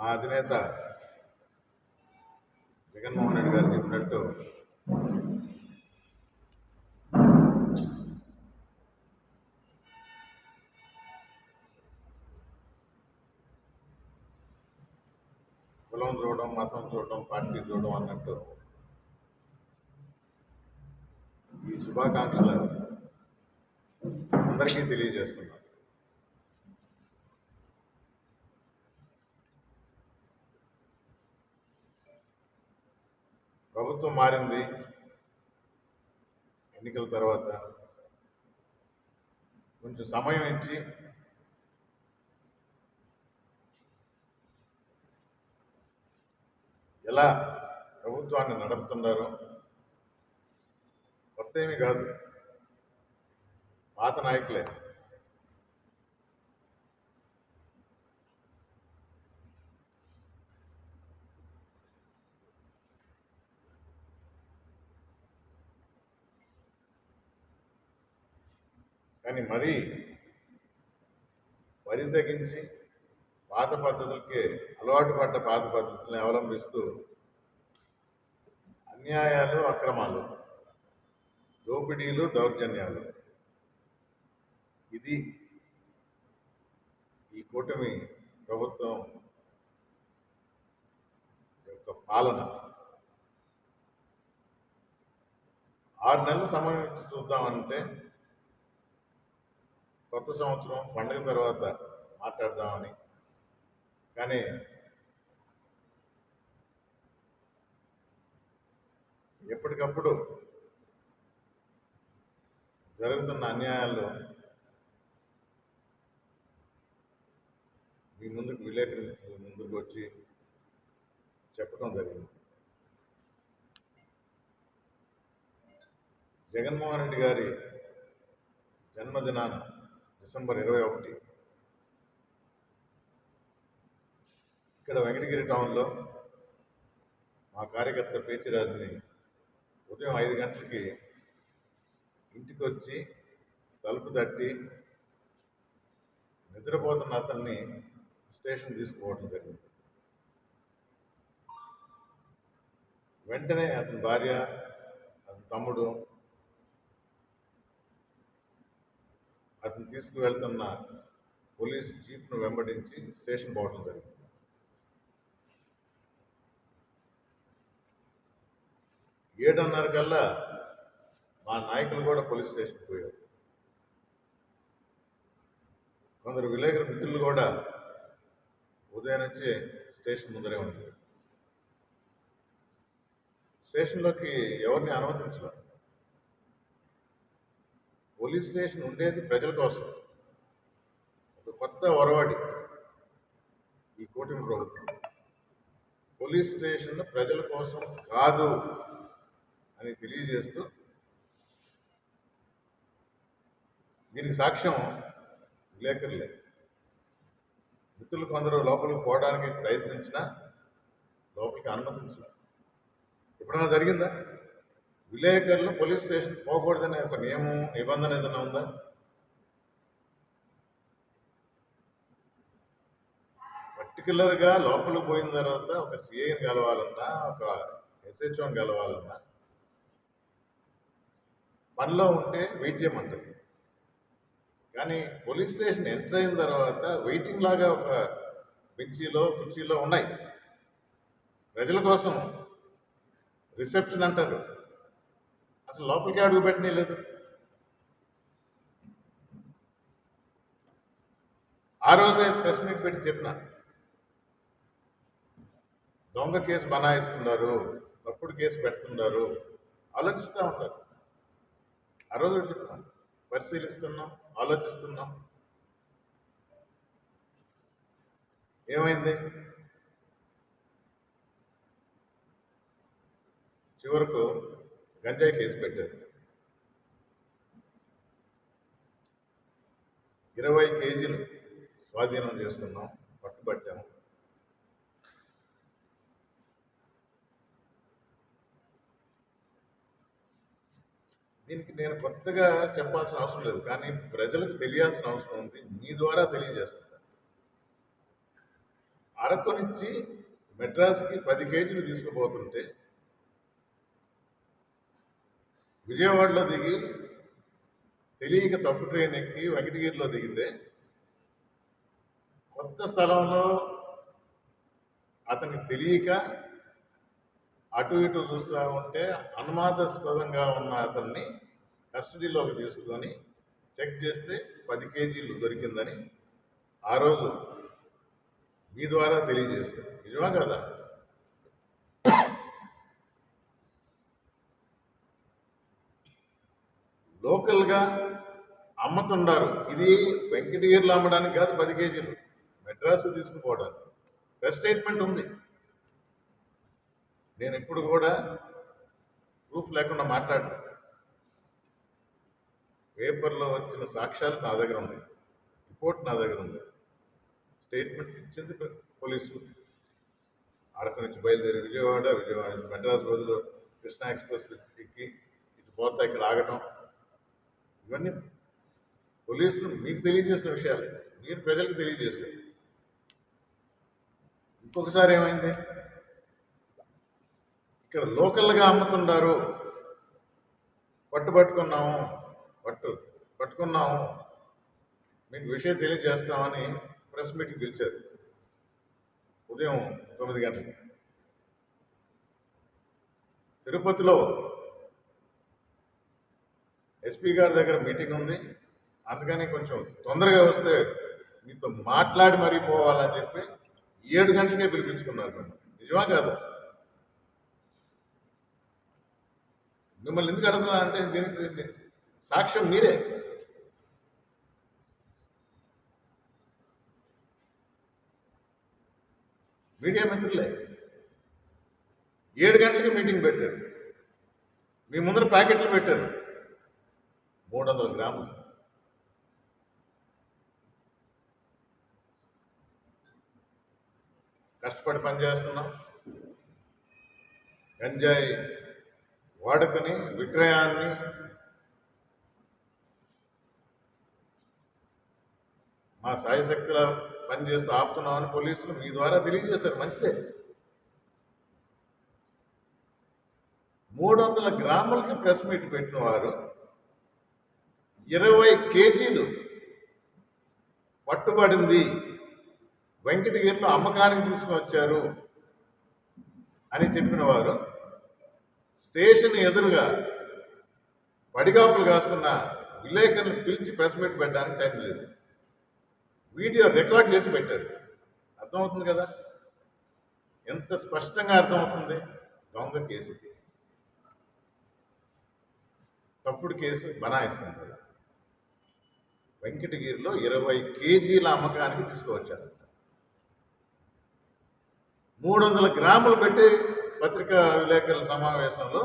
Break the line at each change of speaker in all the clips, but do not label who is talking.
మా అధినేత జగన్మోహన్ రెడ్డి గారు చెప్పినట్టు కులం చూడడం మతం చూడడం పార్టీ చూడడం అన్నట్టు ఈ శుభాకాంక్షలు అందరికీ తెలియజేస్తున్నాను. ప్రభుత్వం మారింది ఎన్నికల తర్వాత. కొంచెం సమయం ఇచ్చి ఎలా ప్రభుత్వాన్ని నడుపుతున్నారో? కొత్త ఏమీ కాదు. పాత నాయకులే. కానీ మరీ వరి తగ్గించి పాత పద్ధతులకి అలవాటు పడ్డ పాత పద్ధతులను అవలంబిస్తూ అన్యాయాలు అక్రమాలు దోపిడీలు దౌర్జన్యాలు. ఇది ఈ కూటమి ప్రభుత్వం యొక్క పాలన. ఆరు నెలలు సమయం చూద్దామంటే కొత్త సంవత్సరం పండుగ తర్వాత మాట్లాడదామని. కానీ ఎప్పటికప్పుడు జరుగుతున్న అన్యాయాల్లో మీ ముందుకు విలేకరుల ముందుకు వచ్చి చెప్పడం జరిగింది. జగన్మోహన్ రెడ్డి గారి జన్మదినాన డిసెంబర్ ఇరవై ఒకటి. ఇక్కడ వెంకటగిరి టౌన్లో మా కార్యకర్త పేచిరాజుని ఉదయం ఐదు గంటలకి ఇంటికి వచ్చి తలుపు తట్టి నిద్రపోతున్న అతన్ని స్టేషన్ తీసుకుపోవడం జరిగింది. వెంటనే అతని భార్య అతని తమ్ముడు అతను తీసుకువెళ్తున్న పోలీస్ జీప్ను వెంబడించి స్టేషన్ పోవడం జరిగింది. ఏడున్నర కల్లా మా నాయకులు కూడా పోలీస్ స్టేషన్కి పోయారు. కొందరు విలేకరు మిత్రులు కూడా ఉదయం నుంచి స్టేషన్ ముందరే ఉన్నారు. స్టేషన్లోకి ఎవరిని అనుమతించలేదు పోలీస్ స్టేషన్ ఉండేది ప్రజల కోసం. ఒక కొత్త ఒరవాడి ఈ కూటమి ప్రభుత్వం. పోలీస్ స్టేషన్ ప్రజల కోసం కాదు అని తెలియజేస్తూ దీనికి సాక్ష్యం విలేకరులే. మిత్రులు కొందరు లోపలికి పోవడానికి ప్రయత్నించినా లోపలికి అనుమతించిన. ఎప్పుడైనా జరిగిందా? విలేకరులు పోలీస్ స్టేషన్ పోకూడదనే ఒక నియమం నిబంధన ఏదైనా ఉందా? పర్టికులర్గా లోపలికి పోయిన తర్వాత ఒక సిఐని కలవాలన్నా ఒక ఎస్హెచ్ఓని కలవాలన్నా పనిలో ఉంటే వెయిట్ చేయమంటారు. కానీ పోలీస్ స్టేషన్ ఎంటర్ అయిన తర్వాత వెయిటింగ్ లాగా ఒక బెంచీలో కుర్చీలో ఉన్నాయి. ప్రజల కోసం రిసెప్షన్ అంటారు. అసలు లోపలికి అడుగు పెట్టనే లేదు. ఆ రోజే ప్రెస్ మీట్ పెట్టి చెప్పిన. దొంగ కేసు బనాయిస్తున్నారు తప్పుడు కేసు పెడుతున్నారు ఆలోచిస్తూ ఉంటారు. ఆ రోజు చెప్తున్నాం పరిశీలిస్తున్నాం ఆలోచిస్తున్నాం. ఏమైంది? చివరకు గంజాయి కేసు పెట్టారు. ఇరవై కేజీలు స్వాధీనం చేసుకున్నాం పట్టుబట్టాము దీనికి నేను కొత్తగా చెప్పాల్సిన అవసరం లేదు కానీ ప్రజలకు తెలియాల్సిన అవసరం ఉంది. మీ ద్వారా తెలియజేస్తాను అరకు నుంచి మెడ్రాస్కి పది కేజీలు తీసుకుపోతుంటే విజయవాడలో దిగి తెలియక తప్పు ట్రైన్ ఎక్కి వెంకటగిరిలో దిగితే కొత్త స్థలంలో అతనికి తెలియక అటు ఇటు చూస్తూ ఉంటే అనుమానాస్పదంగా ఉన్న అతన్ని కస్టడీలోకి తీసుకొని చెక్ చేస్తే పది కేజీలు దొరికిందని ఆ రోజు మీ ద్వారా తెలియజేశారు. నిజమా కదా? లోకల్గా అమ్ముతుండారు. ఇది వెంకటగిరిలో అమ్మడానికి కాదు పది కేజీలు. మెడ్రాసు తీసుకుపోవడానికి. ప్రెస్ స్టేట్మెంట్ ఉంది. నేను ఇప్పుడు కూడా ప్రూఫ్ లేకుండా మాట్లాడను. పేపర్లో వచ్చిన సాక్ష్యాలు నా దగ్గర ఉన్నాయి. రిపోర్ట్ నా దగ్గర ఉంది. స్టేట్మెంట్ ఇచ్చింది పోలీసులు. అరకు నుంచి బయలుదేరి విజయవాడ విజయవాడ నుంచి మెడ్రాస్ బదులు కృష్ణా ఎక్స్ప్రెస్ ఎక్కి ఇటు పోతా ఇక్కడ ఆగటం. ఇవన్నీ పోలీసులు మీకు తెలియజేసిన విషయాలు. మీరు ప్రజలకు తెలియజేశారు. ఇంకొకసారి ఏమైంది? ఇక్కడ లోకల్గా అమ్ముతున్నారు పట్టు పట్టుకున్నాము. పట్టు పట్టుకున్నాము. మీకు విషయం తెలియజేస్తామని ప్రెస్ మీటింగ్ పిలిచారు. ఉదయం తొమ్మిది గంటలకు. తిరుపతిలో ఎస్పీ గారి దగ్గర మీటింగ్ ఉంది. అందుకని కొంచెం తొందరగా వస్తే మీతో మాట్లాడి మరీ పోవాలని చెప్పి ఏడు గంటలకే పిలిపించుకున్నారు మేము నిజమా కాదు? మిమ్మల్ని ఎందుకు అడుగుతున్నా అంటే దీనికి సాక్ష్యం మీరే. మీడియా మిత్రులే. ఏడు గంటలకి మీటింగ్ పెట్టారు. మీ ముందర ప్యాకెట్లు పెట్టారు. మూడు వందల గ్రాములు. కష్టపడి పనిచేస్తున్నాం గంజాయి వాడుకుని విక్రయాన్ని మా సాయశక్తిలో పనిచేస్తూ ఆపుతున్నామని పోలీసులు మీ ద్వారా తెలియజేశారు. మంచిదే. మూడు వందల గ్రాములకి ప్రెస్ మీట్ పెట్టిన వారు ఇరవై కేజీలు పట్టుబడింది. వెంకటగిరిలో అమ్మకానికి తీసుకువచ్చారు అని చెప్పిన వారు స్టేషన్ ఎదురుగా పడిగాపులు కాస్తున్న విలేకరులు పిలిచి ప్రెస్ మీట్ పెట్టడానికి టైం లేదు. వీడియో రికార్డ్ చేసి పెట్టారు. అర్థమవుతుంది కదా? ఎంత స్పష్టంగా అర్థమవుతుంది? దొంగ కేసు. తప్పుడు కేసు బనాయిస్తుంది. వెంకటగిరిలో ఇరవై కేజీల అమ్మకానికి తీసుకువచ్చారు. మూడు వందల గ్రాములు పెట్టి పత్రికా విలేకరుల సమావేశంలో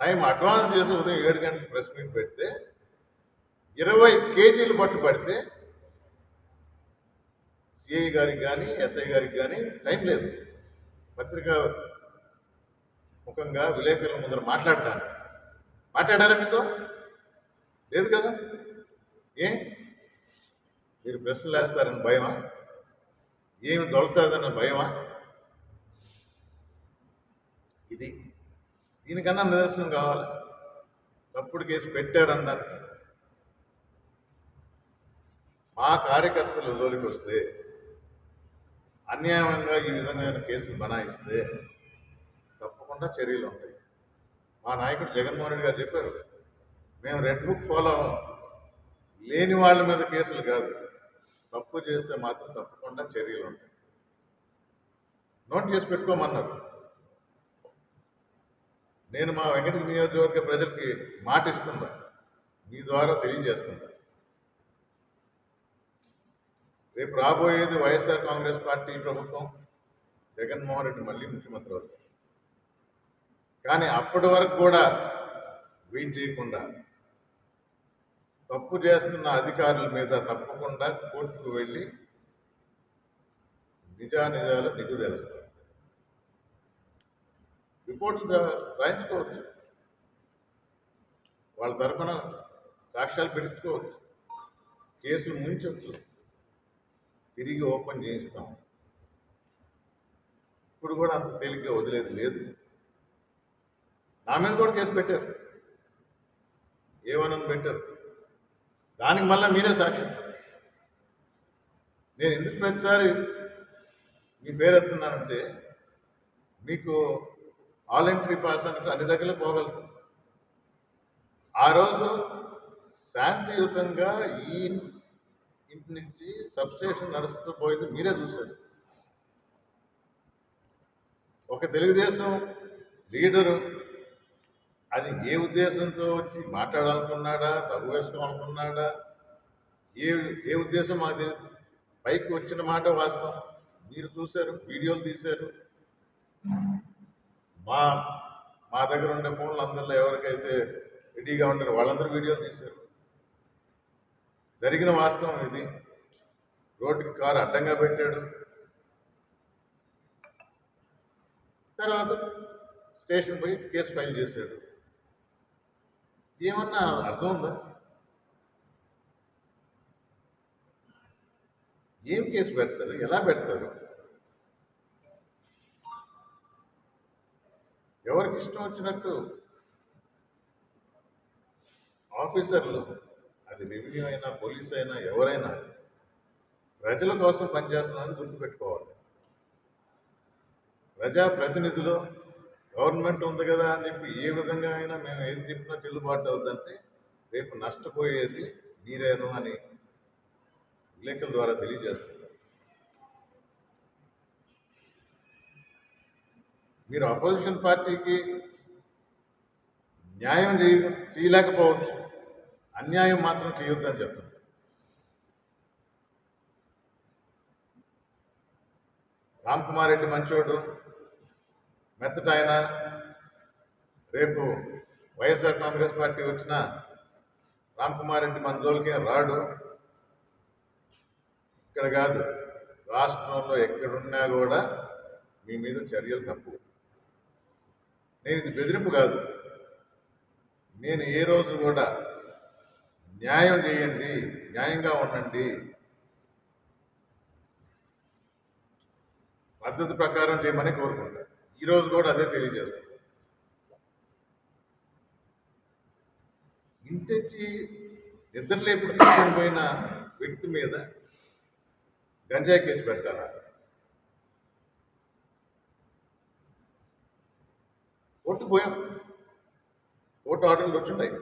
టైం అడ్వాన్స్ చేసి ఉదయం ఏడు గంటలకు ప్రెస్ మీట్ పెడితే ఇరవై కేజీలు పట్టు పడితే సిఐ గారికి కానీ ఎస్ఐ గారికి కానీ టైం లేదు. పత్రికా ముఖంగా విలేకరుల ముందర మాట్లాడటానికి. మాట్లాడారా మీతో? లేదు కదా? ఏ? మీరు ప్రశ్నలు వేస్తారని భయమా? ఏమి దొరుకుతుందన్న భయమా? ఇది దీనికన్నా నిదర్శనం కావాలి. తప్పుడు కేసు పెట్టారన్నారు. మా కార్యకర్తలు జోలికి వస్తే అన్యాయంగా ఈ విధమైన కేసులు బనాయిస్తే తప్పకుండా చర్యలు ఉంటాయి. మా నాయకుడు జగన్మోహన్ రెడ్డి గారు చెప్పారు. మేము రెడ్ బుక్ ఫాలో అవ్వం. లేని వాళ్ళ మీద కేసులు కాదు. తప్పు చేస్తే మాత్రం తప్పకుండా చర్యలు ఉంటాయి. నోట్ చేసి పెట్టుకోమన్నారు. నేను మా వెంకట నియోజకవర్గ ప్రజలకి మాట ఇస్తున్నా. మీ ద్వారా తెలియజేస్తున్నా. రేపు రాబోయేది వైఎస్ఆర్ కాంగ్రెస్ పార్టీ ప్రభుత్వం జగన్మోహన్ రెడ్డి మళ్ళీ ముఖ్యమంత్రి అవుతారు. కానీ అప్పటి వరకు కూడా వెయిట్ చేయకుండా తప్పు చేస్తున్న అధికారుల మీద తప్పకుండా కోర్టుకు వెళ్ళి నిజానిజాలు నిగ్గు తెలుస్తారు రిపోర్ట్లు రాయించుకోవచ్చు. వాళ్ళ తరఫున సాక్ష్యాలు పెంచుకోవచ్చు. కేసులు ముంచవచ్చు తిరిగి ఓపెన్ చేయిస్తాం. ఇప్పుడు కూడా అంత తేలిగ్గా వదిలేదు లేదు. నా మీద కూడా కేసు పెట్టారు. ఏమనని పెట్టారు. దానికి మళ్ళీ మీరే సాక్షి నేను ఎందుకు ప్రతిసారి మీ పేరు ఎత్తున్నానంటే మీకు ఆల్ ఎంట్రీ పాస్ అనుకో అన్ని దగ్గర పోగలరు ఆ రోజు శాంతియుతంగా ఈ ఇంటి నుంచి సబ్స్టేషన్ నడుస్తూ పోయింది మీరే చూశారు. ఒక తెలుగుదేశం లీడరు అది ఏ ఉద్దేశంతో వచ్చి మాట్లాడాలనుకున్నాడా తగు వేసుకోవాలనుకున్నాడా ఏ ఏ ఉద్దేశం మాకు తెలియదు పైకి వచ్చిన మాట వాస్తవం. మీరు చూశారు వీడియోలు తీశారు. మా మా దగ్గర ఉండే ఫోన్లు అందరిలో ఎవరికైతే రెడీగా ఉంటారో వాళ్ళందరూ వీడియోలు తీశారు. జరిగిన వాస్తవం ఇది. రోడ్డుకి కారు అడ్డంగా పెట్టాడు. తర్వాత స్టేషన్ పోయి కేసు ఫైల్ చేశాడు. ఏమన్నా అర్థం ఉందా? ఏం కేసు పెడతారు? ఎలా పెడతారు? ఎవరికి ఇష్టం వచ్చినట్టు? ఆఫీసర్లు అది రెవెన్యూ అయినా పోలీస్ అయినా ఎవరైనా ప్రజల కోసం పనిచేస్తున్నారని గుర్తుపెట్టుకోవాలి. ప్రజా ప్రతినిధులు గవర్నమెంట్ ఉంది కదా అని చెప్పి ఏ విధంగా అయినా మేము ఏది చెప్పినా చెల్లుబాటు అవుతుందంటే రేపు నష్టపోయేది మీరేను అని విలేకరుల ద్వారా తెలియజేస్తున్నారు. మీరు అపోజిషన్ పార్టీకి న్యాయం చేయ చేయలేకపోవచ్చు. అన్యాయం మాత్రం చేయొద్దని చెప్తున్నారు. రామ్ కుమార్ రెడ్డి మంచోడు. మెత్తట ఆయన. రేపు వైఎస్ఆర్ కాంగ్రెస్ పార్టీ వచ్చిన రామ్ కుమార్ రెడ్డి మన జోలికి రాడు. ఇక్కడ కాదు రాష్ట్రంలో ఎక్కడున్నా కూడా మీ మీద చర్యలు తప్పు. నేను ఇది బెదిరింపు కాదు. నేను ఏ రోజు కూడా న్యాయం చేయండి న్యాయంగా ఉండండి. పద్ధతి ప్రకారం చేయమని కోరుకుంటాను ఈరోజు కూడా అదే తెలియజేస్తుంది ఇంటించి నిద్రలేపు తీసుకొని పోయిన వ్యక్తి మీద గంజాయి కేసు పెడతారా? ఓట్టు పోయాం. ఓటు ఆర్డర్లు వచ్చిన్నాయి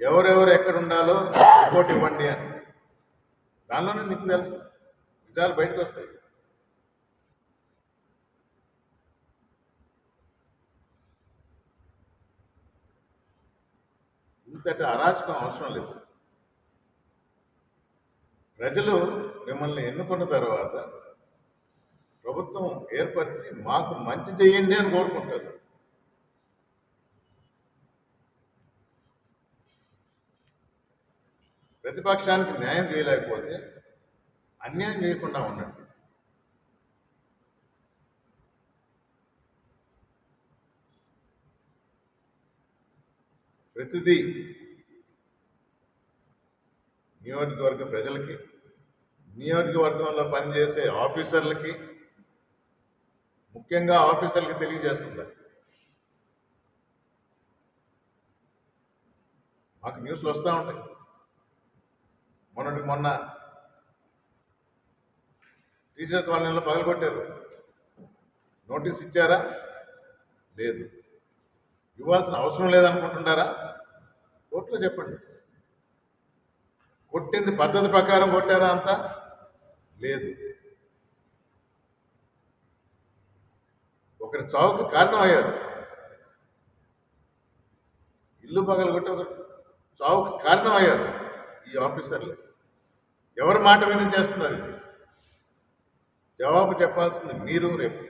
ఎవరెవరు ఎక్కడ ఉండాలో రిపోర్ట్ ఇవ్వండి అని. దానిలోనే నీకు తెలుసు. నిజాలు బయటకు వస్తాయి. ఇంతటి అరాచకం అవసరం లేదు. ప్రజలు మిమ్మల్ని ఎన్నుకున్న తర్వాత ప్రభుత్వం ఏర్పరిచి మాకు మంచి చేయండి అని కోరుకుంటారు. ప్రతిపక్షానికి న్యాయం చేయలేకపోతే అన్యాయం చేయకుండా ఉండండి. ప్రతిదీ నియోజకవర్గ ప్రజలకి నియోజకవర్గంలో పనిచేసే ఆఫీసర్లకి ముఖ్యంగా ఆఫీసర్లకి తెలియజేస్తుంది. మాకు న్యూస్లు వస్తూ ఉంటాయి. మొన్నటికి మొన్న టీచర్ కాలనీలో పగలగొట్టారు. నోటీస్ ఇచ్చారా? లేదు. ఇవ్వాల్సిన అవసరం లేదనుకుంటున్నారా? కోర్టులో చెప్పండి. కొట్టింది పద్ధతి ప్రకారం కొట్టారా అంతా? లేదు. ఒకరి చావుకు కారణం అయ్యారు ఇల్లు పగలగొట్టి ఒకరు చావుకు కారణం అయ్యారు ఈ ఆఫీసర్లు. ఎవరి మాట విని చేస్తున్నారు ఇది? జవాబు చెప్పాల్సింది మీరు రేపు.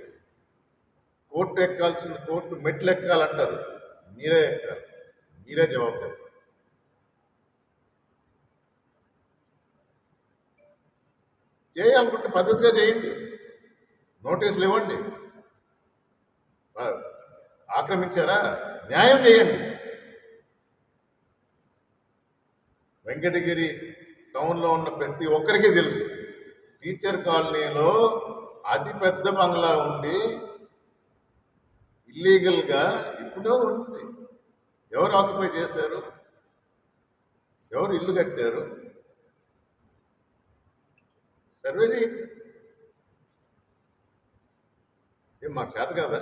కోర్టు ఎక్కాల్సింది కోర్టు మెట్లు ఎక్కాలంటారు. మీరే అంటారు మీరే జవాబు చెప్పారు చేయాలనుకుంటే పద్ధతిగా చేయండి. నోటీసులు ఇవ్వండి. ఆక్రమించారా? న్యాయం చేయండి. వెంకటగిరి టౌన్లో ఉన్న ప్రతి ఒక్కరికి తెలుసు. టీచర్ కాలనీలో అతిపెద్ద బంగ్లా ఉండి ఇల్లీగల్గా ఎక్కడో ఉంది ఎవరు ఆక్యుపై చేశారు? ఎవరు ఇల్లు కట్టారు? సర్వే ఏం మాకు చేత కదా?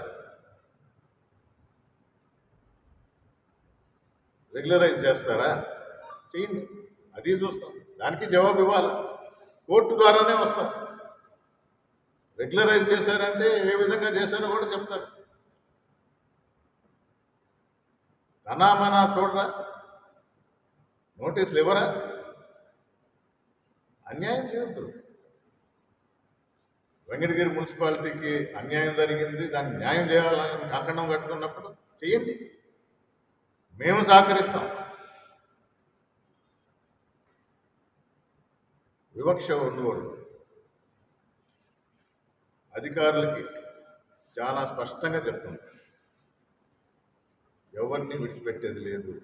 రెగ్యులరైజ్ చేస్తారా? చేయండి. అది చూస్తాం. దానికి జవాబు ఇవ్వాలి. కోర్టు ద్వారానే వస్తాం. రెగ్యులరైజ్ చేశారంటే ఏ విధంగా చేశారో కూడా చెప్తారు. ధనామనా చూడరా? నోటీసులు ఇవ్వరా? అన్యాయం చేయొద్దు. వెంకటగిరి మున్సిపాలిటీకి అన్యాయం జరిగింది దాన్ని న్యాయం చేయాలని కంకణం కట్టుకున్నప్పుడు చేయండి మేము సహకరిస్తాం. వివక్ష ఉండకూడదు అధికారులకి చాలా స్పష్టంగా చెప్తుంది. ఎవరిని విడిచిపెట్టేది లేదు.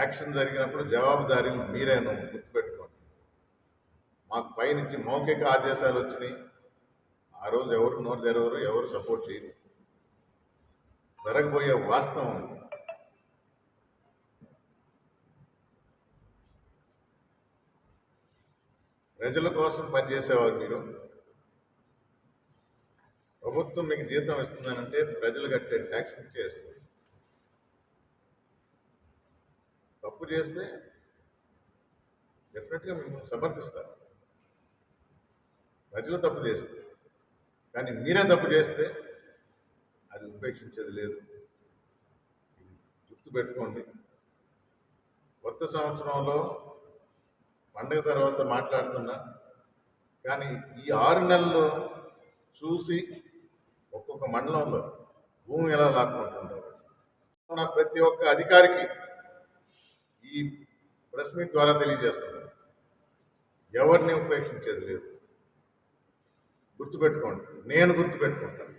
యాక్షన్ జరిగినప్పుడు జవాబుదారీలు మీరేను గుర్తుపెట్టుకోండి. మాకు పైనుంచి మౌఖిక ఆదేశాలు వచ్చినాయి. ఆ రోజు ఎవరు నోరు తెరవరు ఎవరు సపోర్ట్ చేయరు. జరగబోయే వాస్తవం ప్రజల కోసం పనిచేసేవారు మీరు. ప్రభుత్వం మీకు జీతం ఇస్తుందనంటే ప్రజలు కట్టే ట్యాక్స్ ఇచ్చేస్తుంది తప్పు చేస్తే డెఫినెట్గా మిమ్మల్ని సమర్థిస్తారు. ప్రజలు తప్పు చేస్తే కానీ మీరే తప్పు చేస్తే అది ఉపేక్షించేది లేదు. గుర్తు గుర్తుపెట్టుకోండి. కొత్త సంవత్సరంలో పండగ తర్వాత మాట్లాడుతున్నా కానీ ఈ ఆరు నెలల్లో చూసి ఒక్కొక్క మండలంలో భూమి ఎలా లాక్కుంటుంటారు నాకు ప్రతి ఒక్క అధికారికి ఈ ప్రెస్ మీట్ ద్వారా తెలియజేస్తున్నారు ఎవరిని ఉపేక్షించేది లేదు. గుర్తుపెట్టుకోండి నేను గుర్తుపెట్టుకుంటాను.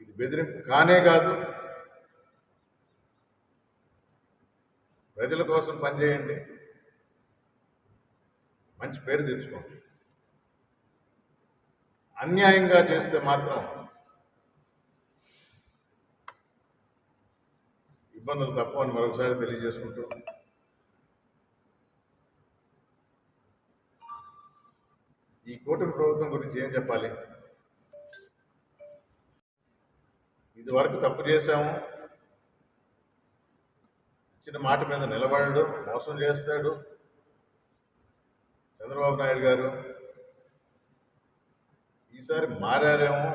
ఇది బెదిరింపు కానే కాదు. ప్రజల కోసం పనిచేయండి. మంచి పేరు తెచ్చుకోండి. అన్యాయంగా చేస్తే మాత్రం ఇబ్బందులు తప్పవని మరొకసారి తెలియజేసుకుంటూ ఈ కూటమి ప్రభుత్వం గురించి ఏం చెప్పాలి? ఇది వరకు తప్పు చేశాము. ఇచ్చిన మాట మీద నిలబడడు మోసం చేస్తాడు. చంద్రబాబు నాయుడు గారు ఈసారి మారారేమో?